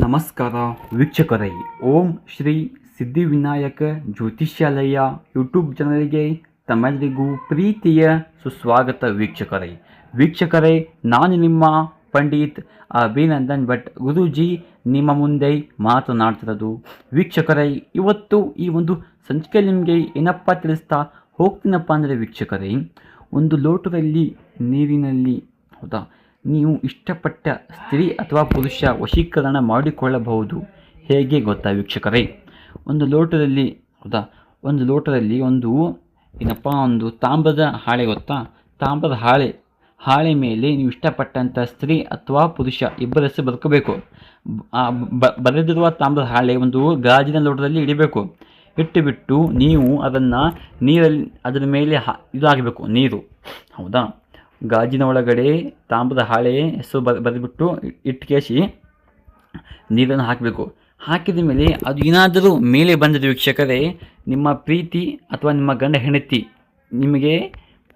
ನಮಸ್ಕಾರ. ವೀಕ್ಷಕರೇ, ಓಂ ಶ್ರೀ ಸಿದ್ಧಿವಿನಾಯಕ ಜ್ಯೋತಿಷ್ಯಾಲಯ ಯೂಟ್ಯೂಬ್ ಚಾನಲ್ಗೆ ತಮ್ಮೆಲ್ಲರಿಗೂ ಪ್ರೀತಿಯ ಸುಸ್ವಾಗತ ವೀಕ್ಷಕರೇ. ವೀಕ್ಷಕರೇ, ನಾನು ನಿಮ್ಮ ಪಂಡಿತ್ ಅಭಿನಂದನ್ ಭಟ್ ಗುರೂಜಿ ನಿಮ್ಮ ಮುಂದೆ ಮಾತನಾಡ್ತಿರೋದು. ವೀಕ್ಷಕರೇ, ಇವತ್ತು ಈ ಒಂದು ಸಂಚಿಕೆ ನಿಮಗೆ ಏನಪ್ಪ ತಿಳಿಸ್ತಾ ಹೋಗ್ತೀನಪ್ಪ ಅಂದರೆ ವೀಕ್ಷಕರೇ, ಒಂದು ಲೋಟದಲ್ಲಿ ನೀರಿನಲ್ಲಿ, ಹೌದಾ? ನೀವು ಇಷ್ಟಪಟ್ಟ ಸ್ತ್ರೀ ಅಥವಾ ಪುರುಷ ವಶೀಕರಣ ಮಾಡಿಕೊಳ್ಳಬಹುದು. ಹೇಗೆ ಗೊತ್ತಾ ವೀಕ್ಷಕರೇ? ಒಂದು ಲೋಟದಲ್ಲಿ, ಹೌದಾ? ಒಂದು ಲೋಟದಲ್ಲಿ ಒಂದು, ಏನಪ್ಪ, ಒಂದು ತಾಮ್ರದ ಹಾಳೆ ಗೊತ್ತಾ? ತಾಮ್ರದ ಹಾಳೆ ಹಾಳೆ ಮೇಲೆ ನೀವು ಇಷ್ಟಪಟ್ಟಂಥ ಸ್ತ್ರೀ ಅಥವಾ ಪುರುಷ ಇಬ್ಬರ ಹೆಸರು ಬದುಕಬೇಕು ಬರೆದಿರುವ ತಾಮ್ರದ ಹಾಳೆ ಒಂದು ಗಾಜಿನ ಲೋಟದಲ್ಲಿ ಇಡಬೇಕು ಇಟ್ಟುಬಿಟ್ಟು ನೀವು ಅದನ್ನು ನೀರಲ್ಲಿ, ಅದರ ಮೇಲೆ ಹಾ, ಇದಾಗಬೇಕು, ನೀರು. ಹೌದಾ? ಗಾಜಿನ ಒಳಗಡೆ ತಾಮ್ರದ ಹಾಳೆ, ಹೆಸರು ಬರ್ ಬರೆದ್ಬಿಟ್ಟು ಇಟ್ಟು ಕೇಸಿ ನೀರನ್ನು ಹಾಕಬೇಕು. ಹಾಕಿದ ಮೇಲೆ ಅದು ಏನಾದರೂ ಮೇಲೆ ಬಂದರೆ ವೀಕ್ಷಕರೇ, ನಿಮ್ಮ ಪ್ರೀತಿ ಅಥವಾ ನಿಮ್ಮ ಗಂಡ ಹೆಂಡತಿ, ನಿಮಗೆ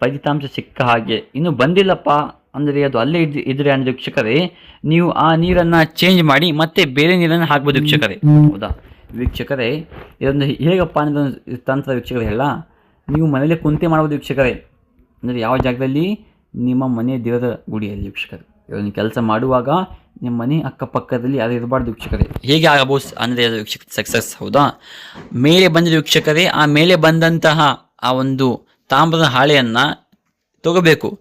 ಫಲಿತಾಂಶ ಸಿಕ್ಕ ಹಾಗೆ. ಇನ್ನು ಬಂದಿಲ್ಲಪ್ಪ ಅಂದರೆ ಅದು ಅಲ್ಲೇ ಇದ್, ಇದ್ರೆ ಅಂದರೆ ವೀಕ್ಷಕರೇ, ನೀವು ಆ ನೀರನ್ನು ಚೇಂಜ್ ಮಾಡಿ ಮತ್ತೆ ಬೇರೆ ನೀರನ್ನು ಹಾಕ್ಬೋದು ವೀಕ್ಷಕರೇ. ಹೌದಾ? ವೀಕ್ಷಕರೇ, ಇದೊಂದು ಹೇಗಪ್ಪ ಅನ್ನೋದು ತಂತ್ರ ವೀಕ್ಷಕರೇ ಹೇಳ ನೀವು ಮನೇಲಿ ಕುಂತೆ ಮಾಡ್ಬೋದು ವೀಕ್ಷಕರೇ. ಅಂದರೆ ಯಾವ ಜಾಗದಲ್ಲಿ ನಿಮ್ಮ ಮನೆ ದೇವರ ಗುಡಿಯಲ್ಲಿ ವೀಕ್ಷಕರು. ಇವನು ಕೆಲಸ ಮಾಡುವಾಗ ನಿಮ್ಮ ಮನೆ ಅಕ್ಕಪಕ್ಕದಲ್ಲಿ ಅದು ಇರಬಾರ್ದು ವೀಕ್ಷಕರೇ. ಹೇಗೆ ಆಗಬಹುದು ಅಂದರೆ ಅದು ವೀಕ್ಷಕ ಸಕ್ಸಸ್ ಹೌದಾ? ಮೇಲೆ ಬಂದ ವೀಕ್ಷಕರೇ, ಆ ಮೇಲೆ ಬಂದಂತಹ ಆ ಒಂದು ತಾಮ್ರದ ಹಾಳೆಯನ್ನು ತಗೋಬೇಕು.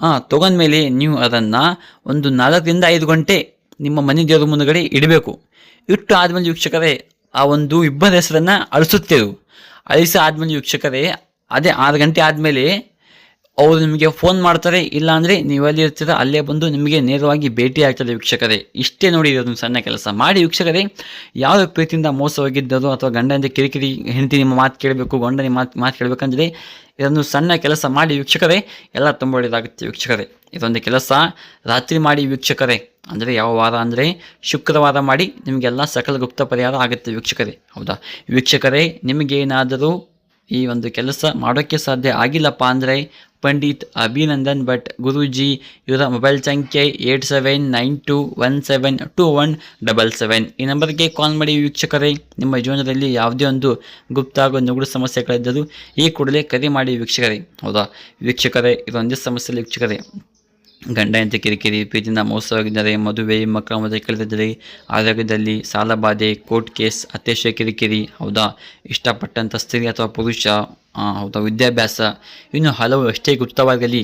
ಹಾಂ ತಗೊಂಡ್ಮೇಲೆ ನೀವು ಅದನ್ನು ಒಂದು ನಾಲ್ಕರಿಂದ ಐದು ಗಂಟೆ ನಿಮ್ಮ ಮನೆ ದೇವರ ಮುಂದುಗಡೆ ಇಡಬೇಕು. ಇಟ್ಟು ಆದಮೇಲೆ ವೀಕ್ಷಕರೇ, ಆ ಒಂದು ಇಬ್ಬರ ಹೆಸರನ್ನು ಅಳಿಸುತ್ತೇವೆ. ಅಳಿಸಿ ಆದಮೇಲೆ ವೀಕ್ಷಕರೇ, ಅದೇ ಆರು ಗಂಟೆ ಆದಮೇಲೆ ಅವರು ನಿಮಗೆ ಫೋನ್ ಮಾಡ್ತಾರೆ, ಇಲ್ಲಾಂದರೆ ನೀವು ಎಲ್ಲಿ ಇರ್ತೀರ ಅಲ್ಲೇ ಬಂದು ನಿಮಗೆ ನೇರವಾಗಿ ಭೇಟಿ ಆಗ್ತದೆ ವೀಕ್ಷಕರೇ. ಇಷ್ಟೇ ನೋಡಿ ಇದೊಂದು ಸಣ್ಣ ಕೆಲಸ. ಮಾಡಿ ವೀಕ್ಷಕರೇ ಯಾವ ಪ್ರೀತಿಯಿಂದ ಮೋಸ ಹೋಗಿದ್ದರು ಅಥವಾ ಗಂಡನಿಂದ ಕಿರಿಕಿರಿ ಹೆಂಡತಿ ನಿಮ್ಮ ಮಾತು ಕೇಳಬೇಕು ಗಂಡ ನಿಮ್ಮ ಮಾತು ಮಾತು ಕೇಳಬೇಕಂದ್ರೆ ಇದೊಂದು ಸಣ್ಣ ಕೆಲಸ ಮಾಡಿ ವೀಕ್ಷಕರೇ. ಎಲ್ಲ ತುಂಬ ಒಳ್ಳೆಯದಾಗುತ್ತೆ ವೀಕ್ಷಕರೇ. ಇದೊಂದು ಕೆಲಸ ರಾತ್ರಿ ಮಾಡಿ ವೀಕ್ಷಕರೇ. ಅಂದರೆ ಯಾವ ವಾರ ಅಂದರೆ ಶುಕ್ರವಾರ ಮಾಡಿ ನಿಮಗೆಲ್ಲ ಸಕಲ ಗುಪ್ತ ಪರಿಹಾರ ಆಗುತ್ತೆ ವೀಕ್ಷಕರೇ. ಹೌದಾ? ವೀಕ್ಷಕರೇ, ನಿಮಗೇನಾದರೂ ಈ ಒಂದು ಕೆಲಸ ಮಾಡೋಕ್ಕೆ ಸಾಧ್ಯ ಆಗಿಲ್ಲಪ್ಪ ಅಂದರೆ ಪಂಡಿತ್ ಅಭಿನಂದನ್ ಭಟ್, ಗುರೂಜಿ, ಇವರ ಮೊಬೈಲ್ ಸಂಖ್ಯೆ eight seven nine two one seven two one double seven. ಈ ನಂಬರ್ಗೆ ಕಾಲ್ ಮಾಡಿ ವೀಕ್ಷಕರೇ, ನಿಮ್ಮ ಜೀವನದಲ್ಲಿ ಯಾವುದೇ ಒಂದು ಗುಪ್ತ ಹಾಗೂ ನುಗುಡು ಸಮಸ್ಯೆಗಳಿದ್ದರೂ ಈ ಕೂಡಲೇ ಕರೆ ಮಾಡಿ ವೀಕ್ಷಕರೇ. ಹೌದಾ? ವೀಕ್ಷಕರೇ, ಇದೊಂದೇ ಸಮಸ್ಯೆ ವೀಕ್ಷಕರೇ. ಗಂಡ ಅಂತ ಕಿರಿಕಿರಿ ಪ್ರೀತಿಯಿಂದ ಮೋಸವಾಗಿದ್ದರೆ, ಮದುವೆ, ಮಕ್ಕಳ ಮದುವೆ ಕಳೆದಿದ್ದರೆ. ಆರೋಗ್ಯದಲ್ಲಿ ಸಾಲಬಾಧೆ ಕೋರ್ಟ್ ಕೇಸ್ ಅತ್ಯಶ ಕಿರಿಕಿರಿ, ಹೌದಾ? ಇಷ್ಟಪಟ್ಟಂಥ ಸ್ತ್ರೀ ಅಥವಾ ಪುರುಷ ಹೌದಾ? ವಿದ್ಯಾಭ್ಯಾಸ. ಇನ್ನು ಹಲವು ಎಷ್ಟೇ ಗುಪ್ತವಾಗಲಿ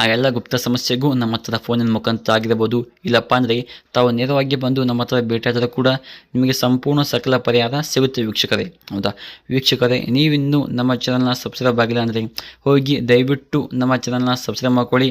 ಆ ಎಲ್ಲ ಗುಪ್ತ ಸಮಸ್ಯೆಗೂ ನಮ್ಮ ಹತ್ರ ಫೋನಿನ ಮುಖಾಂತರ ಆಗಿರಬಹುದು. ಇಲ್ಲಪ್ಪ ಅಂದರೆ, ತಾವು ನೇರವಾಗಿ ಬಂದು ನಮ್ಮ ಹತ್ರ ಭೇಟಿಯಾದರೂ ಕೂಡ ನಿಮಗೆ ಸಂಪೂರ್ಣ ಸಕಲ ಪರಿಹಾರ ಸಿಗುತ್ತೆ ವೀಕ್ಷಕರೇ, ಹೌದಾ? ವೀಕ್ಷಕರೇ, ನೀವಿನ್ನೂ ನಮ್ಮ ಚಾನಲ್ನ ಸಬ್ಸ್ಕ್ರೈಬ್ ಆಗಿಲ್ಲ ಅಂದರೆ, ಹೋಗಿ ದಯವಿಟ್ಟು ನಮ್ಮ ಚಾನಲ್ನ ಸಬ್ಸ್ಕ್ರೈಬ್ ಮಾಡ್ಕೊಳ್ಳಿ.